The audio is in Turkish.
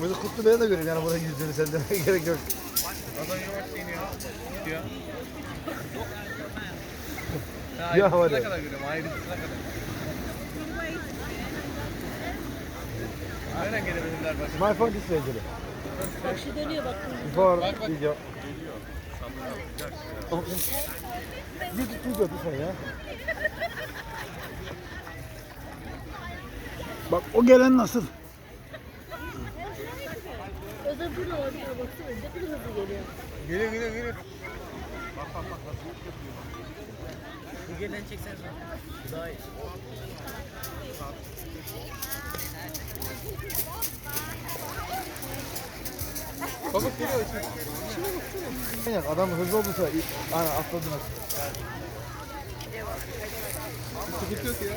Burada kutlu beni de göreyim yani buraya yüzdüğünü senden gerek yok. Adam yavaş iniyor. Gidiyor. Ya Ya var ya. Ne kadar görüyorum? Ayrıntısına kadar. Nereden gelebilirler başka? My phone way Julie. Bak şu dönüyor bak. Bak, bak. video. You you go this way ya. Bak o gelen nasıl? Özel burada var. bir Baksana ne kadar hızlı geliyor. Geliyor geliyor geliyor. Geriden çekseniz daha iyi. Babuk geliyor. Yani adam hızlı olursa hani atladın Sıkıntı yok ya.